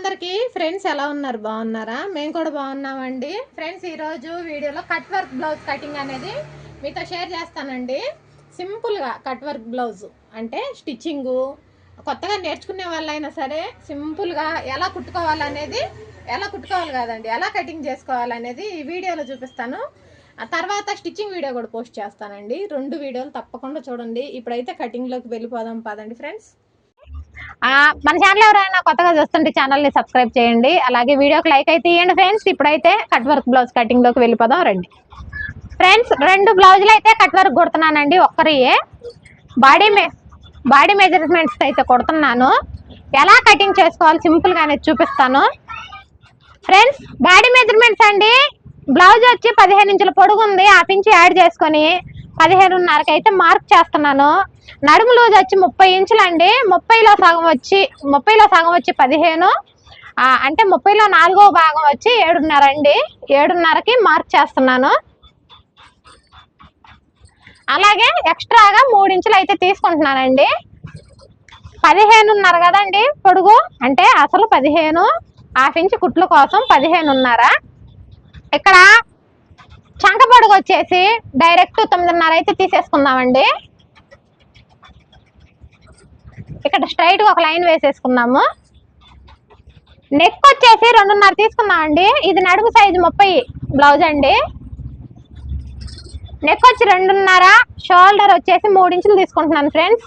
అందరికీ ఫ్రెండ్స్ ఎలా ఉన్నారు? బాగున్నారా? మేము కూడా బాగున్నామండి. ఫ్రెండ్స్ ఈరోజు వీడియోలో కట్ వర్క్ బ్లౌజ్ కటింగ్ అనేది మీతో షేర్ చేస్తానండి. సింపుల్గా కట్ వర్క్ బ్లౌజ్ అంటే స్టిచ్చింగు కొత్తగా నేర్చుకునే వాళ్ళైనా సరే సింపుల్గా ఎలా కుట్టుకోవాలనేది ఎలా కుట్టుకోవాలి కాదండి ఎలా కటింగ్ చేసుకోవాలనేది ఈ వీడియోలో చూపిస్తాను. ఆ తర్వాత స్టిచ్చింగ్ వీడియో కూడా పోస్ట్ చేస్తానండి. రెండు వీడియోలు తప్పకుండా చూడండి. ఇప్పుడైతే కటింగ్లోకి వెళ్ళిపోదాం పదండి ఫ్రెండ్స్. మన ఛానల్ ఎవరైనా కొత్తగా చూస్తుంటే ఛానల్ని సబ్స్క్రైబ్ చేయండి. అలాగే వీడియోకి లైక్ అయితే ఇవ్వండి ఫ్రెండ్స్ ఇప్పుడైతే కట్ వర్క్ బ్లౌజ్ కటింగ్లోకి వెళ్ళిపోదాం రండి. ఫ్రెండ్స్ రెండు బ్లౌజులు అయితే కట్ వర్క్ కుడుతున్నానండి. ఒక్కరియే. బాడీ మే బాడీ మెజర్మెంట్స్ అయితే కుడుతున్నాను. ఎలా కటింగ్ చేసుకోవాలి? సింపుల్ చూపిస్తాను. ఫ్రెండ్స్ బాడీ మెజర్మెంట్స్ అండి. బ్లౌజ్ వచ్చి పదిహేను ఇంచుల పొడుగు ఉంది హాఫ్ యాడ్ చేసుకొని పదిహేనున్నరకి అయితే మార్క్ చేస్తున్నాను. నడుము లూజ్ వచ్చి ముప్పై ఇంచులు అండి ముప్పైలో సగం వచ్చి ముప్పైలో సగం వచ్చి పదిహేను. అంటే ముప్పైలో నాలుగో భాగం వచ్చి ఏడున్నర అండి. ఏడున్నరకి మార్క్ చేస్తున్నాను. అలాగే ఎక్స్ట్రాగా మూడు ఇంచులు అయితే తీసుకుంటున్నానండి. పదిహేనున్నర కదండి పొడుగు. అంటే అసలు పదిహేను హాఫ్ ఇంచ్ కుట్ల కోసం పదిహేనున్నర. ఇక్కడ చంక పొడుగు వచ్చేసి డైరెక్ట్ తొమ్మిదిన్నర అయితే తీసేసుకుందామండి. ఇక్కడ స్ట్రైట్గా ఒక లైన్ వేసేసుకుందాము. నెక్ వచ్చేసి రెండున్నర తీసుకుందామండి. ఇది నడుము సైజు ముప్పై బ్లౌజ్ అండి. నెక్ వచ్చి రెండున్నర షోల్డర్ వచ్చేసి మూడు ఇంచులు తీసుకుంటున్నాను ఫ్రెండ్స్.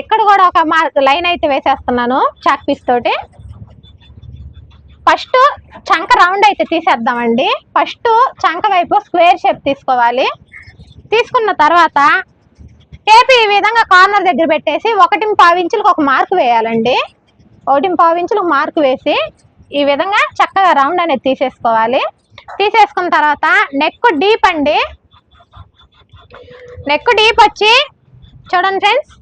ఇక్కడ కూడా ఒక మా లైన్ అయితే వేసేస్తున్నాను చాక్ పీస్ తోటి. ఫస్ట్ చంక రౌండ్ అయితే తీసేద్దామండి. ఫస్ట్ చంక వైపు స్క్వేర్ షేప్ తీసుకోవాలి. తీసుకున్న తర్వాత టేపు ఈ విధంగా కార్నర్ దగ్గర పెట్టేసి ఒకటి పావించులకు ఒక మార్క్ వేయాలండి. ఒకటి పావించులకు మార్క్ వేసి ఈ విధంగా చక్కగా రౌండ్ అనేది తీసేసుకోవాలి. తీసేసుకున్న తర్వాత నెక్ డీప్ అండి. నెక్ డీప్ వచ్చి చూడండి ఫ్రెండ్స్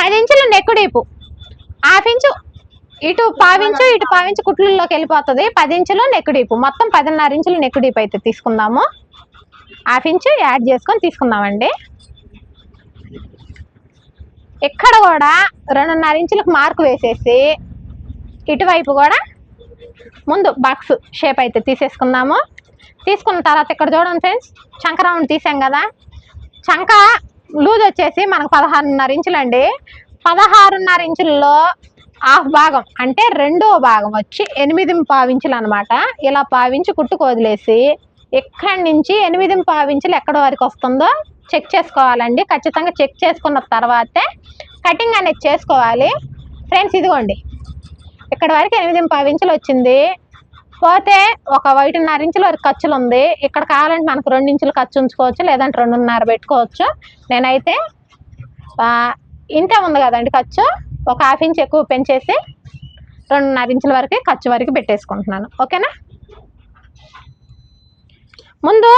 పది ఇంచులు నెక్ డీపు. హాఫ్ ఇంచు ఇటు పావించు ఇటు పావించు కుట్లలోకి వెళ్ళిపోతుంది. పది ఇంచులు నెక్ మొత్తం పదిన్నర ఇంచులు నెక్ డీప్ అయితే తీసుకుందాము. హాఫ్ ఇంచు యాడ్ చేసుకొని తీసుకుందామండి. ఇక్కడ కూడా రెండున్నర ఇంచులకు మార్కు వేసేసి ఇటువైపు కూడా ముందు బాక్స్ షేప్ అయితే తీసేసుకుందాము. తీసుకున్న తర్వాత ఇక్కడ చూడండి ఫ్రెండ్స్ చంక రౌండ్ తీసాం కదా. చంక లూజ్ వచ్చేసి మనకు పదహారున్నర ఇంచులండి. పదహారున్నర ఇంచుల్లో హాఫ్ భాగం. అంటే రెండో భాగం వచ్చి ఎనిమిది పావించులు అనమాట ఇలా పావించి కుట్టుకు వదిలేసి ఎక్కడి నుంచి ఎనిమిది పావించులు ఎక్కడ వరకు వస్తుందో చెక్ చేసుకోవాలండి. ఖచ్చితంగా చెక్ చేసుకున్న తర్వాతే కటింగ్ అనేది చేసుకోవాలి. ఫ్రెండ్స్ ఇదిగోండి. ఇక్కడ వరకు ఎనిమిది పావించులు వచ్చింది. పోతే ఒక ఒకటిన్నర ఇంచుల వరకు ఖర్చులు ఉంది. ఇక్కడ కావాలంటే మనకు రెండు ఇంచులు ఖర్చు ఉంచుకోవచ్చు లేదంటే రెండున్నర పెట్టుకోవచ్చు. నేనైతే ఇంతే ఉంది కదండి ఖర్చు. ఒక హాఫ్ ఇంచ్ ఎక్కువ పెంచేసి రెండున్నర ఇంచుల వరకు ఖర్చు వరకు పెట్టేసుకుంటున్నాను. ఓకేనా? ముందు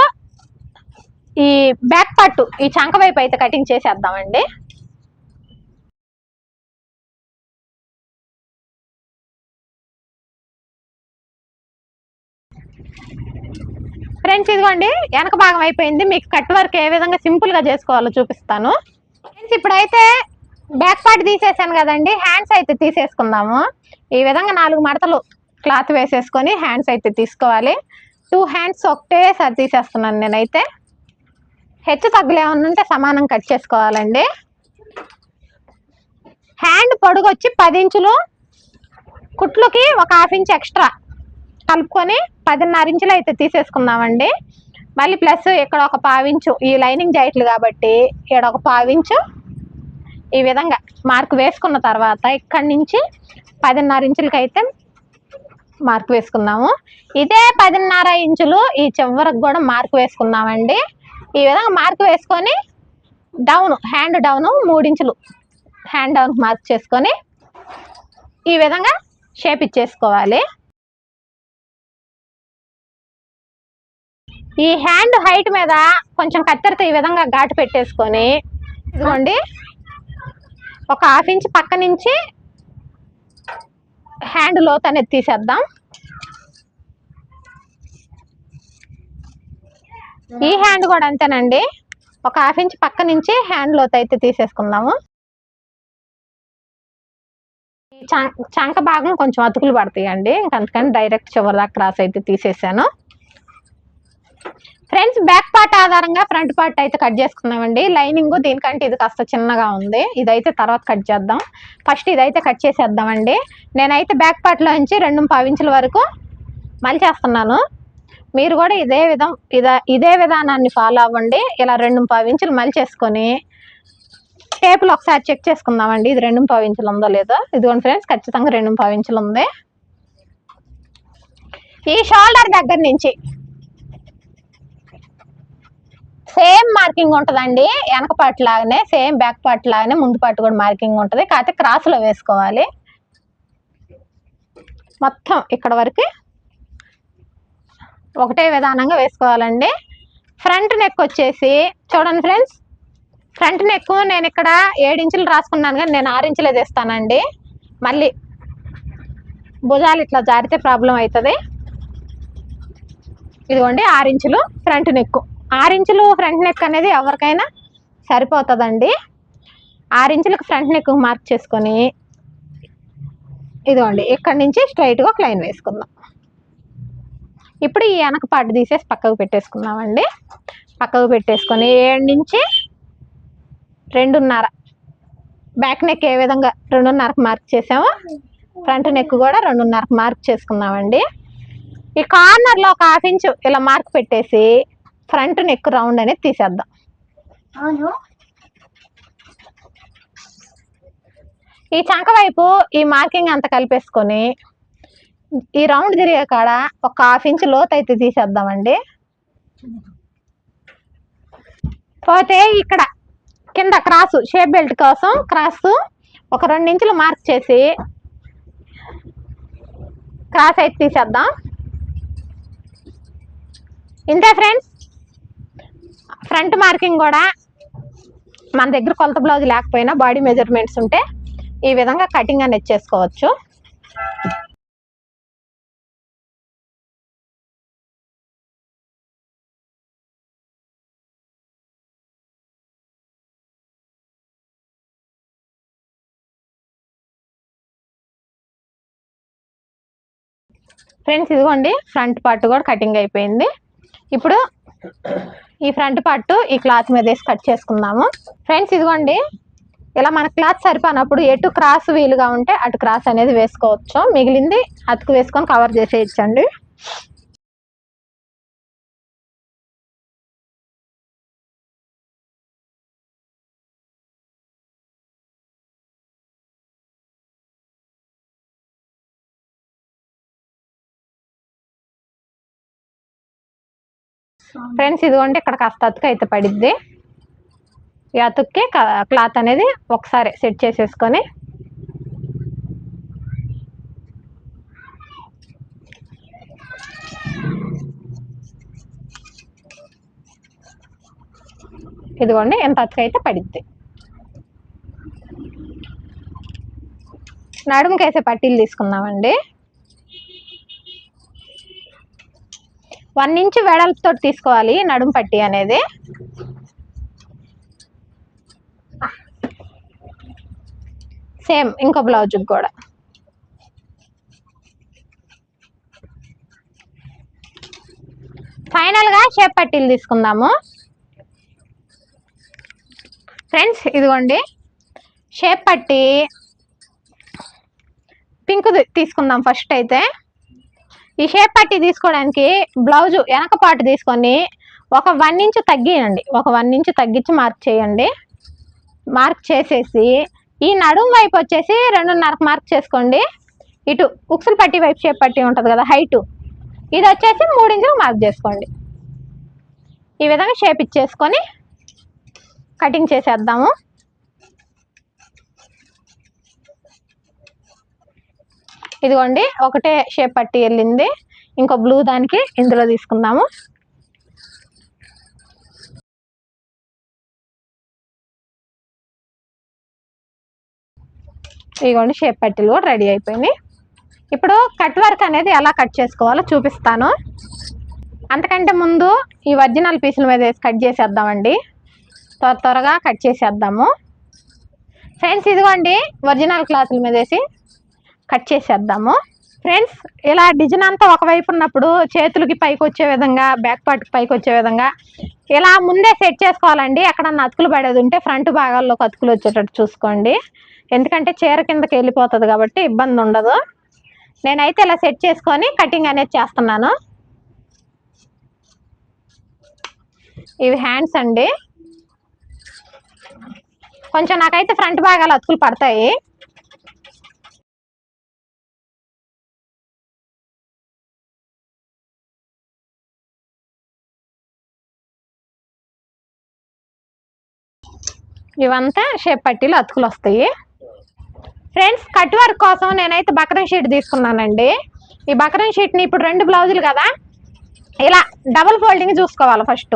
ఈ బ్యాక్ పట్టు ఈ చంక వైపు అయితే కటింగ్ చేసేద్దామండి. ఫ్రెండ్స్ ఇదిగోండి వెనక భాగం అయిపోయింది. మీకు కట్ వర్క్ ఏ విధంగా సింపుల్గా చేసుకోవాలో చూపిస్తాను. ఫ్రెండ్స్ ఇప్పుడైతే బ్యాక్ పార్ట్ తీసేసాను కదండి. హ్యాండ్స్ అయితే తీసేసుకుందాము. ఈ విధంగా నాలుగు మడతలు క్లాత్ వేసేసుకొని హ్యాండ్స్ అయితే తీసుకోవాలి. టూ హ్యాండ్స్ ఒకటేసారి తీసేస్తున్నాను నేనైతే. హెచ్చు తగ్గులు ఏమన్నా ఉంటే సమానం కట్ చేసుకోవాలండి. హ్యాండ్ పొడుగు వచ్చి పది ఇంచులు కుట్లుకి ఒక హాఫ్ ఇంచ్ ఎక్స్ట్రా కలుపుకొని పదిన్నర ఇంచులు అయితే తీసేసుకుందామండి. మళ్ళీ ప్లస్ ఇక్కడ ఒక పావించు ఈ లైనింగ్ జాయిట్లు కాబట్టి ఇక్కడ ఒక పావించు ఈ విధంగా మార్క్ వేసుకున్న తర్వాత ఇక్కడి నుంచి పదిన్నర ఇంచులకి అయితే మార్క్ వేసుకుందాము. ఇదే పదిన్నర ఇంచులు ఈ చివరికి కూడా మార్క్ వేసుకుందామండి. ఈ విధంగా మార్క్ వేసుకొని డౌన్ హ్యాండ్ డౌన్ మూడించులు హ్యాండ్ డౌన్ మార్క్ చేసుకొని ఈ విధంగా షేప్ ఇచ్చేసుకోవాలి. ఈ హ్యాండ్ హైట్ మీద కొంచెం కత్తెరతో ఈ విధంగా ఘాటు పెట్టేసుకొని ఇదిగోండి. ఒక హాఫ్ ఇంచ్ పక్క నుంచి హ్యాండ్ లోత్ అనేది తీసేద్దాం. ఈ హ్యాండ్ కూడా అంతేనండి. ఒక హాఫ్ ఇంచ్ పక్క నుంచి హ్యాండ్ లోత్ అయితే తీసేసుకుందాము. చం- చంక భాగం కొంచెం అతుకులు పడతాయండి. అందుకని డైరెక్ట్ చివరి దాకా క్రాస్ అయితే తీసేసాను. ఫ్రెండ్స్ బ్యాక్ పార్ట్ ఆధారంగా ఫ్రంట్ పార్ట్ అయితే కట్ చేసుకున్నామండి లైనింగ్ దీనికంటే ఇది కాస్త చిన్నగా ఉంది. ఇదైతే తర్వాత కట్ చేద్దాం. ఫస్ట్ ఇదైతే కట్ చేసేద్దామండి. నేనైతే బ్యాక్ పార్ట్లో నుంచి రెండు పావించుల వరకు మలిచేస్తున్నాను మీరు కూడా ఇదే విధం ఇదే ఇదే విధానాన్ని ఫాలో అవ్వండి. ఇలా రెండు పావించులు మలిచేసుకొని టేపులు ఒకసారి చెక్ చేసుకుందామండి. ఇది రెండు పావించులు ఉందో లేదో. ఇదిగోండి ఫ్రెండ్స్ ఖచ్చితంగా రెండు పావించులు ఉంది. ఈ షోల్డర్ దగ్గర నుంచి సేమ్ మార్కింగ్ ఉంటుందండి. వెనక పార్ట్ లాగానే సేమ్ బ్యాక్ పార్ట్ లాగానే ముందు పార్ట్ కూడా మార్కింగ్ ఉంటుంది. కాకపోతే క్రాస్లో వేసుకోవాలి. మొత్తం ఇక్కడ వరకు ఒకటే విధానంగా వేసుకోవాలండి. ఫ్రంట్ నెక్ వచ్చేసి చూడండి ఫ్రెండ్స్ ఫ్రంట్ నెక్ నేను ఇక్కడ ఏడు ఇంచులు రాసుకున్నాను కానీ నేను ఆరు ఇంచులే తీస్తానండి. మళ్ళీ భుజాలు ఇట్లా జారితే ప్రాబ్లం అవుతుంది. ఇదిగోండి ఆరించులు ఇంచులు ఫ్రంట్ నెక్కు ఆరు ఇంచులు ఫ్రంట్ నెక్ అనేది ఎవరికైనా సరిపోతుందండి. ఆరు ఇంచులకు ఫ్రంట్ నెక్ మార్క్ చేసుకొని ఇదిగోండి ఇక్కడి నుంచి స్ట్రైట్గా ఒక లైన్ వేసుకుందాం. ఇప్పుడు ఈ వెనక పాటు తీసేసి పక్కకు పెట్టేసుకుందామండి. పక్కకు పెట్టేసుకొని ఏడు నుంచి రెండున్నర. బ్యాక్ నెక్ ఏ విధంగా రెండున్నరకు మార్క్ చేసామో ఫ్రంట్ నెక్ కూడా రెండున్నరకు మార్క్ చేసుకున్నామండి ఈ కార్నర్లో ఒక హాఫ్ ఇంచు ఇలా మార్క్ పెట్టేసి ఫ్రంట్ నెక్ రౌండ్ అనేది తీసేద్దాం. అవును. ఈ చంక వైపు ఈ మార్కింగ్ అంతా కలిపేసుకొని ఈ రౌండ్ తిరిగే కాడ ఒక హాఫ్ ఇంచ్ లోతు అయితే తీసేద్దామండి. పోతే ఇక్కడ కింద క్రాస్ షేప్ బెల్ట్ కోసం క్రాస్ ఒక రెండు ఇంచులు మార్క్ చేసి క్రాస్ అయితే తీసేద్దాం. ఇంతే ఫ్రెండ్స్ ఫ్రంట్ మార్కింగ్ కూడా మన దగ్గర కొలత బ్లౌజ్ లేకపోయినా బాడీ మెజర్మెంట్స్ ఉంటే ఈ విధంగా కటింగ్ అనేది చేసుకోవచ్చు. ఫ్రెండ్స్ ఇదిగోండి ఫ్రంట్ పార్ట్ కూడా కటింగ్ అయిపోయింది. ఇప్పుడు ఈ ఫ్రంట్ పట్టు ఈ క్లాత్ మీద వేసి కట్ చేసుకుందాము. ఫ్రెండ్స్ ఇదిగోండి. ఇలా మన క్లాత్ సరిపోనప్పుడు ఎటు క్రాస్ వీలుగా ఉంటే అటు క్రాస్ అనేది వేసుకోవచ్చు. మిగిలింది అతుకు వేసుకొని కవర్ చేసేయచ్చండి. ఫ్రెండ్స్ ఇదిగోండి ఇక్కడ కాస్త అతుకు అయితే పడిద్ది. ఈ అతుక్కి క్లాత్ అనేది ఒకసారి సెట్ చేసేసుకొని. ఇదిగోండి ఎంత అతుకు అయితే పడిద్ది. నడుముకేసే పట్టీలు తీసుకుందామండి. వన్ ఇంచ్ వెడల్పుతో తీసుకోవాలి నడుము పట్టి అనేది. సేమ్ ఇంకో బ్లౌజ్కి కూడా. ఫైనల్గా షేప్ పట్టీలు తీసుకుందాము. ఫ్రెండ్స్ ఇదిగోండి. షేప్ పట్టి పింక్ తీసుకుందాం ఫస్ట్ అయితే. ఈ షేప్ పట్టి తీసుకోవడానికి బ్లౌజ్ వెనక పాటు తీసుకొని ఒక వన్ ఇంచ్ తగ్గియండి. ఒక వన్ ఇంచ్ తగ్గించి మార్క్ చేయండి. మార్క్ చేసేసి ఈ నడుము వైపు వచ్చేసి రెండున్నరకు మార్క్ చేసుకోండి. ఇటు ఉక్సులు పట్టి వైపు షేప్ పట్టి ఉంటుంది కదా హైటు ఇది వచ్చేసి మూడు ఇంచులు మార్క్ చేసుకోండి. ఈ విధంగా షేప్ ఇచ్చేసుకొని కటింగ్ చేసేద్దాము. ఇదిగోండి ఒకటే షేప్ పట్టి వెళ్ళింది. ఇంకో బ్లూ దానికి ఇందులో తీసుకుందాము. ఇదిగోండి షేప్ పట్టీలు కూడా రెడీ అయిపోయింది ఇప్పుడు కట్ వర్క్ అనేది ఎలా కట్ చేసుకోవాలో చూపిస్తాను. అంతకంటే ముందు ఈ ఒరిజినల్ పీసుల మీద వేసి కట్ చేసేద్దామండి. త్వర త్వరగా కట్ చేసేద్దాము. ఫ్రెండ్స్ ఇదిగోండి ఒరిజినల్ క్లాతుల మీద వేసి కట్ చేసేద్దాము. ఫ్రెండ్స్ ఇలా డిజైన్ అంతా ఒకవైపు ఉన్నప్పుడు చేతులకి పైకి వచ్చే విధంగా బ్యాక్ పార్ట్కి పైకి వచ్చే విధంగా ఇలా ముందే సెట్ చేసుకోవాలండి. ఎక్కడన్నా అతుకులు పడేది ఉంటే ఫ్రంట్ భాగాల్లోకి అతుకులు వచ్చేటట్టు చూసుకోండి. ఎందుకంటే చీర కిందకి వెళ్ళిపోతుంది కాబట్టి ఇబ్బంది ఉండదు. నేనైతే ఇలా సెట్ చేసుకొని కటింగ్ అనేది చేస్తున్నాను. ఇవి హ్యాండ్స్ అండి. కొంచెం నాకైతే ఫ్రంట్ భాగాలు అతుకులు పడతాయి. ఇవంతా షేప్ పట్టీలు అతుకులు వస్తాయి ఫ్రెండ్స్ కట్ వర్క్ కోసం నేనైతే బక్రం షీట్ తీసుకున్నానండి. ఈ బక్రం షీట్ని ఇప్పుడు రెండు బ్లౌజులు కదా ఇలా డబుల్ ఫోల్డింగ్ చూసుకోవాలి ఫస్ట్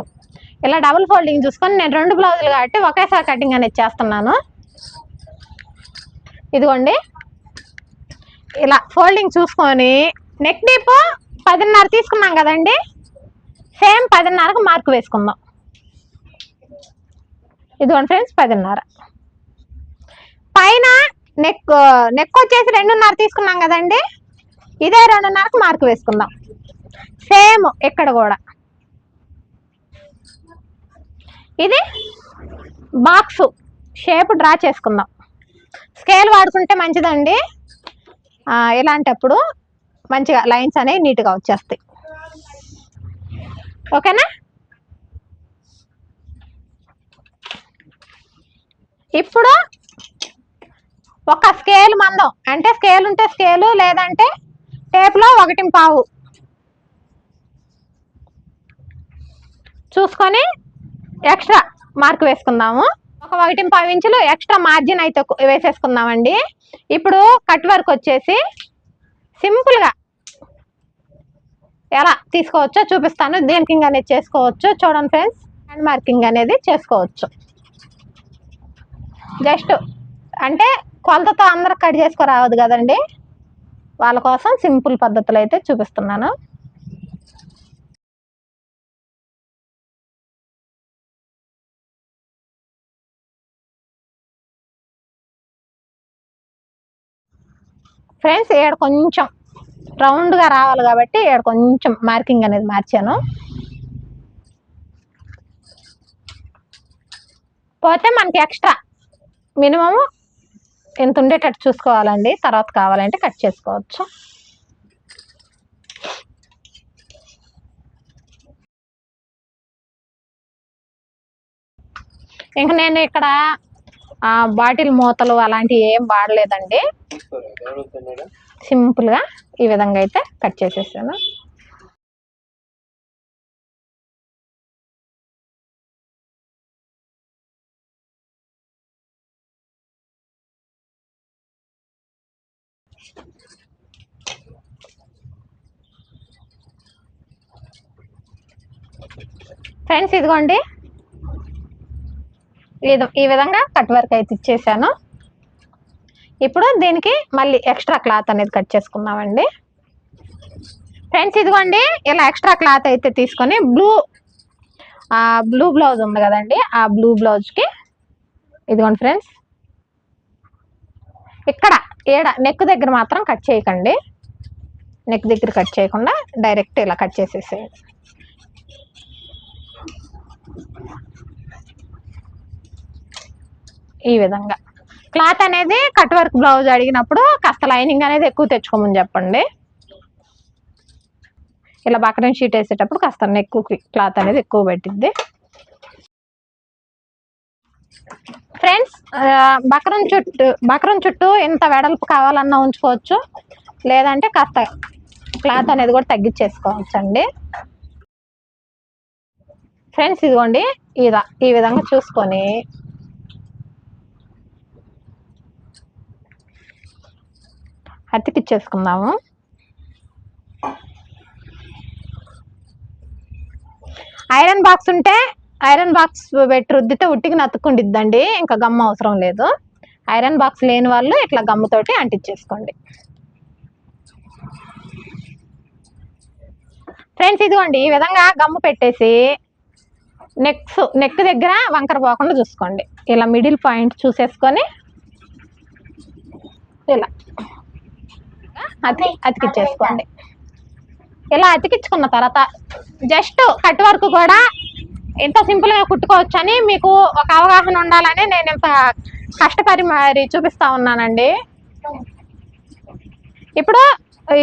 ఇలా డబుల్ ఫోల్డింగ్ చూసుకొని నేను రెండు బ్లౌజులు కాబట్టి ఒకేసారి కటింగ్ అనేది చేస్తున్నాను. ఇదిగోండి. ఇలా ఫోల్డింగ్ చూసుకొని నెక్ డీప్ పదిన్నర తీసుకున్నాం కదండి. సేమ్ పదిన్నరకు మార్క్ వేసుకుందాం. ఇదిగోండి ఫ్రెండ్స్ పదిన్నర. పైన నెక్ నెక్ వచ్చేసి రెండున్నర తీసుకున్నాం కదండి. ఇదే రెండున్నరకు మార్క్ వేసుకుందాం. సేమ్ ఇక్కడ కూడా. ఇది బాక్స్ షేప్ డ్రా చేసుకుందాం. స్కేల్ వాడుకుంటే మంచిదండి. ఇలాంటప్పుడు మంచిగా లైన్స్ అనేవి నీట్గా వచ్చేస్తాయి. ఓకేనా? ఇప్పుడు? ఒక స్కేల్ మందం. అంటే స్కేల్ ఉంటే స్కేలు లేదంటే టేప్లో ఒకటి పావు. చూసుకొని ఎక్స్ట్రా మార్క్ వేసుకుందాము. ఒక ఒకటి పావు ఇంచులు ఎక్స్ట్రా మార్జిన్ అయితే వేసేసుకుందామండి. ఇప్పుడు కట్ వర్క్ వచ్చేసి సింపుల్గా ఎలా తీసుకోవచ్చో చూపిస్తాను. దీనికి అనేది చేసుకోవచ్చు. చూడండి ఫ్రెండ్స్ హ్యాండ్ మార్కింగ్ అనేది చేసుకోవచ్చు. జస్ట్ అంటే కొలతతో అందరు కట్ చేసుకోరావద్దు కదండి. వాళ్ళ కోసం సింపుల్ పద్ధతులు అయితే చూపిస్తున్నాను. ఫ్రెండ్స్ ఏడు కొంచెం రౌండ్గా రావాలి కాబట్టి ఏడు కొంచెం మార్కింగ్ అనేది మార్చాను. పోతే మనకి ఎక్స్ట్రా మినిమం ఎంత ఉండేటట్టు చూసుకోవాలండి తర్వాత కావాలంటే కట్ చేసుకోవచ్చు. ఇంకా నేను ఇక్కడ ఆ, బాటిల్ మూతలు అలాంటివి ఏం వాడలేదండి. సింపుల్గా ఈ విధంగా అయితే కట్ చేసేసాను. ఫ్రెండ్స్ ఇదిగోండి. ఈ విధంగా కట్ వర్క్ అయితే ఇచ్చేసాను. ఇప్పుడు దీనికి మళ్ళీ ఎక్స్ట్రా క్లాత్ అనేది కట్ చేసుకున్నామండి ఫ్రెండ్స్ ఇదిగోండి. ఇలా ఎక్స్ట్రా క్లాత్ అయితే తీసుకొని బ్లూ బ్లూ బ్లౌజ్ ఉంది కదండి ఆ బ్లూ బ్లౌజ్కి ఇదిగోండి ఫ్రెండ్స్ ఇక్కడ ఏడ నెక్ దగ్గర మాత్రం కట్ చేయకండి. నెక్ దగ్గర కట్ చేయకుండా డైరెక్ట్ ఇలా కట్ చేసేసేయండి. ఈ విధంగా. క్లాత్ అనేది కట్ వర్క్ బ్లౌజ్ అడిగినప్పుడు కాస్త లైనింగ్ అనేది ఎక్కువ తెచ్చుకోమని చెప్పండి. ఇలా బకరం షీట్ వేసేటప్పుడు కాస్త ఎక్కువ క్లాత్ అనేది ఎక్కువ పెట్టింది ఫ్రెండ్స్ బక్రం చుట్టూ బక్రం చుట్టూ ఎంత వెడల్పు కావాలన్నా ఉంచుకోవచ్చు. లేదంటే కాస్త క్లాత్ అనేది కూడా తగ్గించేసుకోవచ్చు అండి ఫ్రెండ్స్ ఇదిగోండి ఇదా ఈ విధంగా చూసుకొని. అతికిచ్చేసుకుందాము. ఐరన్ బాక్స్ ఉంటే ఐరన్ బాక్స్ పెట్టి రుద్దితే ఉట్టికి నతుక్కుండిద్దండి ఇంకా గమ్మ అవసరం లేదు. ఐరన్ బాక్స్ లేని వాళ్ళు ఇట్లా గమ్ముతోటి అంటించేసుకోండి. ఫ్రెండ్స్ ఇదిగోండి ఈ విధంగా గమ్ము పెట్టేసి నెక్స్ నెక్ దగ్గర వంకర పోకుండా చూసుకోండి. ఇలా మిడిల్ పాయింట్ చూసేసుకొని ఇలా అతి అతికిచ్చేసుకోండి. ఇలా అతికించుకున్న తర్వాత జస్ట్ కట్ వర్క్ కూడా ఎంత సింపుల్గా కుట్టుకోవచ్చు అని మీకు ఒక అవగాహన ఉండాలని నేను ఇంత కష్టపడి మరి చూపిస్తా ఉన్నానండి. ఇప్పుడు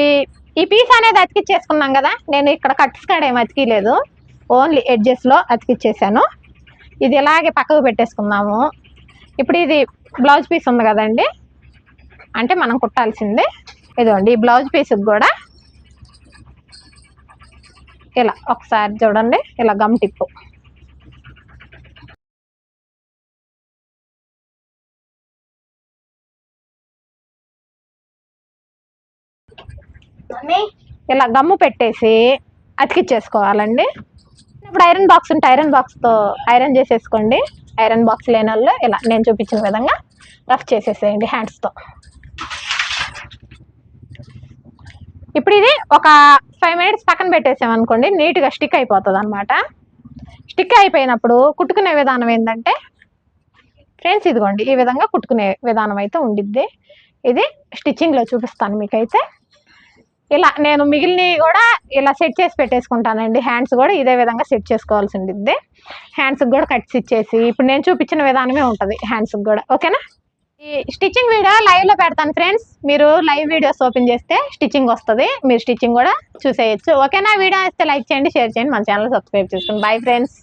ఈ ఈ పీస్ అనేది అతికిచ్చేసుకున్నాం కదా నేను ఇక్కడ కట్స్ కాడ ఏమి అతికిలేదు ఓన్లీ ఎడ్జెస్లో అతికిచ్చేసాను. ఇది ఇలాగే పక్కకు పెట్టేసుకుందాము. ఇప్పుడు ఇది బ్లౌజ్ పీస్ ఉంది కదండి. అంటే మనం కుట్టాల్సిందే. ఇదిగోండి ఈ బ్లౌజ్ పీస్కి కూడా ఇలా ఒకసారి చూడండి. ఇలా గమ్ టిప్పు ఇలా గమ్ము పెట్టేసి అతికిచ్చేసుకోవాలండి. ఇప్పుడు ఐరన్ బాక్స్ ఉంటే ఐరన్ బాక్స్తో ఐరన్ చేసేసుకోండి. ఐరన్ బాక్స్ లేని వాళ్ళు ఇలా నేను చూపించిన విధంగా రఫ్ చేసేసేయండి హ్యాండ్స్తో ఇప్పుడు ఇది ఒక ఫైవ్ మినిట్స్ పక్కన పెట్టేసామనుకోండి నీట్గా స్టిక్ అయిపోతుంది అనమాట స్టిక్ అయిపోయినప్పుడు కుట్టుకునే విధానం ఏంటంటే ఫ్రెండ్స్ ఇదిగోండి ఈ విధంగా కుట్టుకునే విధానం అయితే ఉండిద్ది. ఇది స్టిచ్చింగ్లో చూపిస్తాను మీకైతే. ఇలా నేను మిగిలినవి కూడా ఇలా సెట్ చేసి పెట్టేసుకుంటానండి. హ్యాండ్స్ కూడా ఇదే విధంగా సెట్ చేసుకోవాల్సి ఉండిద్ది హ్యాండ్స్కి కూడా కట్స్ ఇచ్చేసి ఇప్పుడు నేను చూపించిన విధానమే ఉంటుంది హ్యాండ్స్కి కూడా. ఓకేనా ఈ స్టిచ్చింగ్ వీడియో లైవ్లో పెడతాను ఫ్రెండ్స్ మీరు లైవ్ వీడియోస్ ఓపెన్ చేస్తే స్టిచ్చింగ్ వస్తుంది. మీరు స్టిచ్చింగ్ కూడా చూసేయచ్చు. ఓకేనా వీడియో ఇస్తే లైక్ చేయండి షేర్ చేయండి. మన ఛానల్ సబ్స్క్రైబ్ చేసుకోండి బాయ్ ఫ్రెండ్స్